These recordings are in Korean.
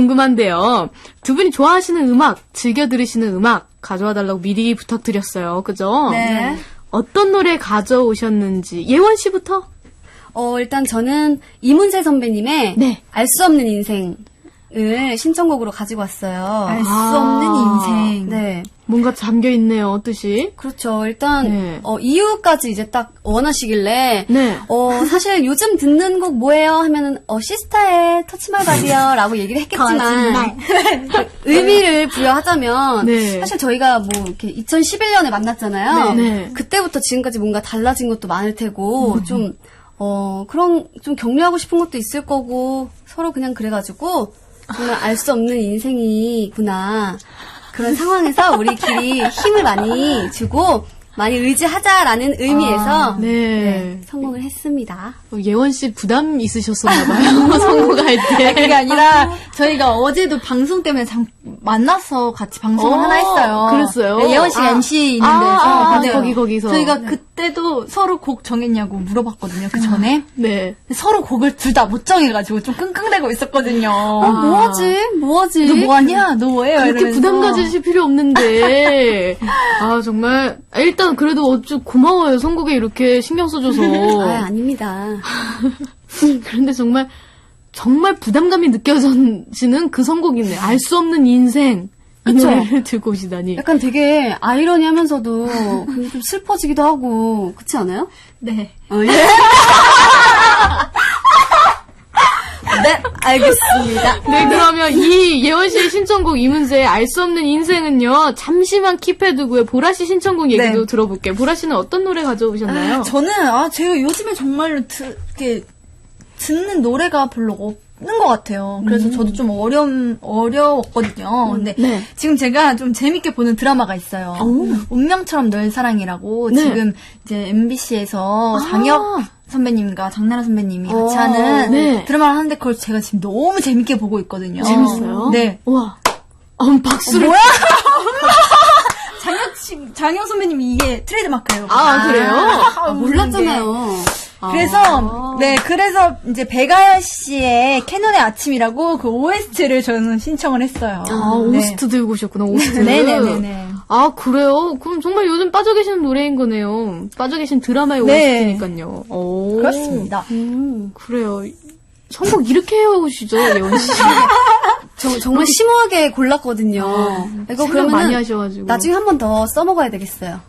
궁금한데요. 두 분이 좋아하시는 음악, 즐겨 들으시는 음악 가져와 달라고 미리 부탁드렸어요. 그죠? 네. 어떤 노래 가져오셨는지 예원 씨부터? 어, 일단 저는 이문세 선배님의 네. 알 수 없는 인생 을 신청곡으로 가지고 왔어요. 알수 아. 없는 인생. 네. 뭔가 잠겨 있네요. 뜻이. 그렇죠. 일단 네. 어, 이유까지 이제 딱 원하시길래 네. 어, 사실 요즘 듣는 곡 뭐예요? 하면은 어, 시스타의 터치 마이 바디요라고 얘기를 했겠지만 그 의미를 부여하자면 네. 사실 저희가 뭐 이렇게 2011년에 만났잖아요. 네. 네. 그때부터 지금까지 뭔가 달라진 것도 많을 테고 좀 어, 그런 좀 격려하고 싶은 것도 있을 거고 서로 그냥 그래가지고 정말 알 수 없는 인생이구나. 그런 상황에서 우리끼리 힘을 많이 주고 많이 의지하자라는 의미에서 네. 네, 성공을 했습니다. 어, 예원 씨 부담 있으셨었나 봐요. 선곡할 때. 그게 아니라 저희가 어제도 방송 때문에 잠, 만나서 같이 방송을 어, 하나 했어요. 그랬어요? 네, 예원 씨가 아. MC 있는 아, 데서 아, 근데 거기, 거기서. 저희가 그 때도 서로 곡 정했냐고 물어봤거든요. 그 전에 네. 서로 곡을 둘 다 못 정해가지고 좀 끙끙대고 있었거든요. 어, 뭐하지? 뭐하지? 너 뭐하냐? 너? 그렇게 이러면서. 부담 가지실 필요 없는데. 아, 정말. 아, 일단 그래도 어쭈 고마워요. 선곡에 이렇게 신경 써줘서. 아, 아닙니다. 그런데 정말, 정말 부담감이 느껴지는 그 선곡이네. 알 수 없는 인생. 이 그쵸? 들고 오시다니. 약간 되게 아이러니하면서도 좀 슬퍼지기도 하고 그렇지 않아요? 네. 어, 예. 네, 알겠습니다. 네, 그러면 이 예원 씨의 신청곡 이문세의 알 수 없는 인생은요, 잠시만 킵해두고요. 보라 씨 신청곡 얘기도 네. 들어볼게요. 보라 씨는 어떤 노래 가져오셨나요? 저는 아 제가 요즘에 정말로 드, 이렇게 듣는 노래가 별로 없는 것 같아요. 그래서 저도 좀 어려움 어려웠거든요. 근데 네. 지금 제가 좀 재밌게 보는 드라마가 있어요. 운명처럼 널 사랑이라고 네. 지금 이제 MBC에서 장혁 선배님과 장나라 선배님이 같이 어, 하는 네. 드라마를 하는데 그걸 제가 지금 너무 재밌게 보고 있거든요. 재밌어요? 네. 와. 어, 박수를. 뭐야? 장혁 씨, 장혁 선배님이 이게 트레이드 마크예요. 아, 그래요? 아, 몰랐잖아요. 그래서 네 그래서 이제 배가연 씨의 캐논의 아침이라고 그 OST를 저는 신청을 했어요. 아, 네. 오스트 들고 오셨구나, 오스트. 네네네네. 아, 그래요? 그럼 정말 요즘 빠져 계시는 노래인 거네요. 빠져 계신 드라마의 네. 오스트니까요. 오. 그렇습니다. 음, 그래요. 선곡 이렇게 해오시죠, 예원 씨. 저, 정말 심오하게 골랐거든요. 이거 생각 그러면 많이 하셔가지고. 나중에 한 번 더 써먹어야 되겠어요.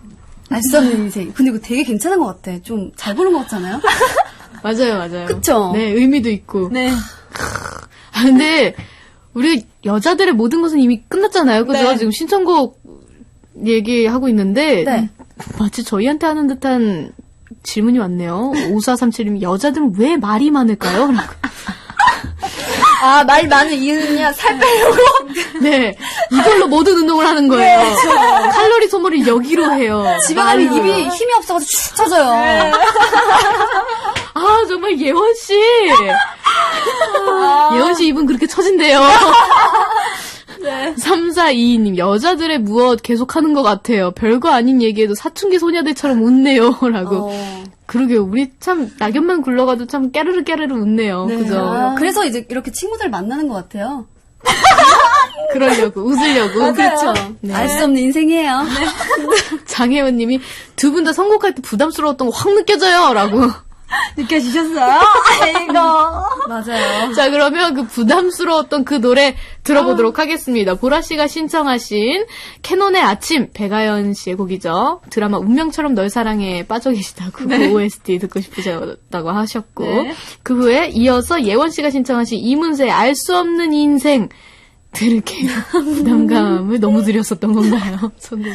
알수 없는 인생. 근데 이거 되게 괜찮은 것 같아. 좀잘 부른 것 같잖아요? 맞아요, 맞아요. 그쵸? 네, 의미도 있고. 네. 아, 근데, 우리 여자들의 모든 것은 이미 끝났잖아요. 그죠? 네. 지금 신청곡 얘기하고 있는데, 네. 마치 저희한테 하는 듯한 질문이 왔네요. 5437님이 여자들은 왜 말이 많을까요? 라고. 아 말 많은 이유는요 살 빼려고. 네. 이걸로 모든 운동을 하는 거예요. 칼로리 소모를 여기로 해요. 집에 가면. 입이 힘이 없어가지고 축 처져요. 아, 정말 예원씨. 예원씨 입은 그렇게 처진대요. 네. 3422님, 여자들의 무엇 계속 하는 것 같아요. 별거 아닌 얘기에도 사춘기 소녀들처럼 웃네요. 라고. 어. 그러게요. 우리 참, 낙엽만 굴러가도 참 깨르르 깨르르 웃네요. 그죠? 어, 그래서 이제 이렇게 친구들 만나는 것 같아요. 그러려고, 웃으려고. 그렇죠. 네. 알수 없는 인생이에요. 장혜원 님이 두 분 다 선곡할 때 부담스러웠던 거 확 느껴져요. 라고. 느껴지셨어요? 아이고. 맞아요. 자, 그러면 그 부담스러웠던 그 노래 들어보도록 하겠습니다. 보라 씨가 신청하신 캐논의 아침, 배가연 씨의 곡이죠. 드라마 운명처럼 널 사랑에 빠져 계시다고 그 OST 듣고 싶으셨다고 하셨고, 네. 그 후에 이어서 예원 씨가 신청하신 이문세의 알 수 없는 인생, 들을게요. 부담감을 너무 드렸었던 건가요? 선곡이.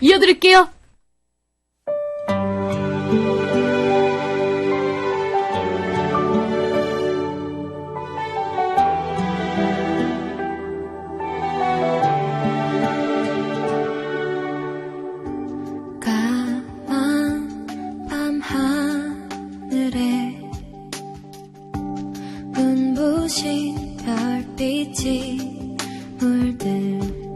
이어드릴게요. 눈부신 별빛이 물들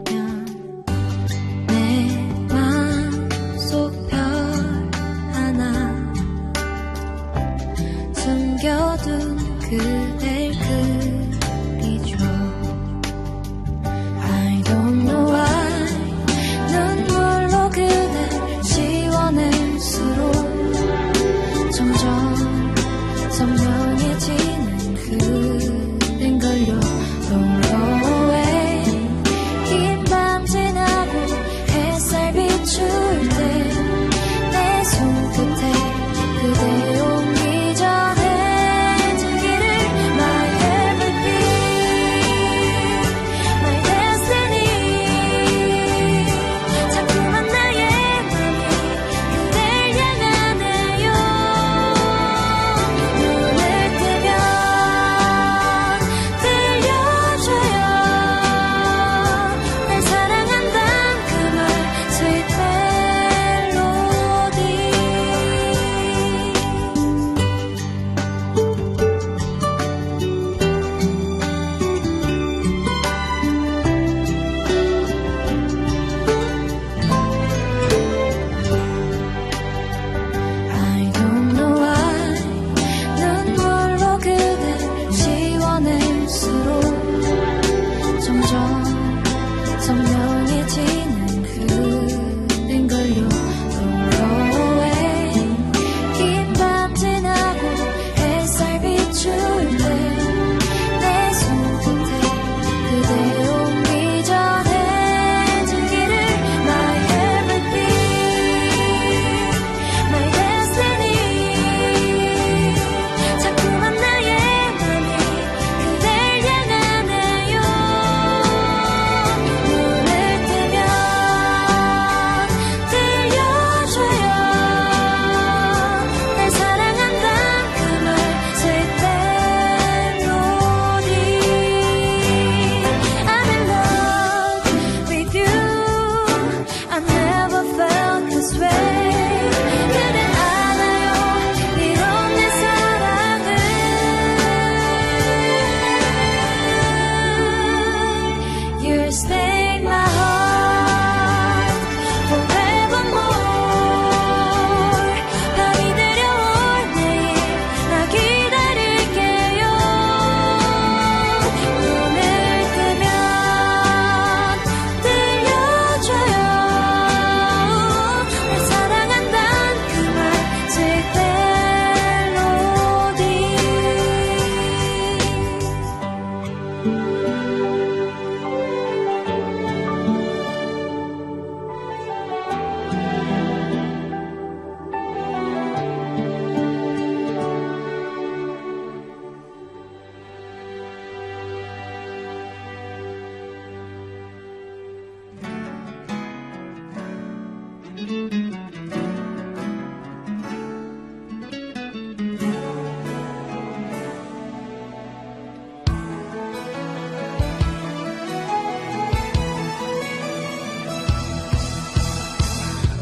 understand.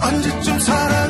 언제쯤 살아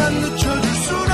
ben de çocuğusun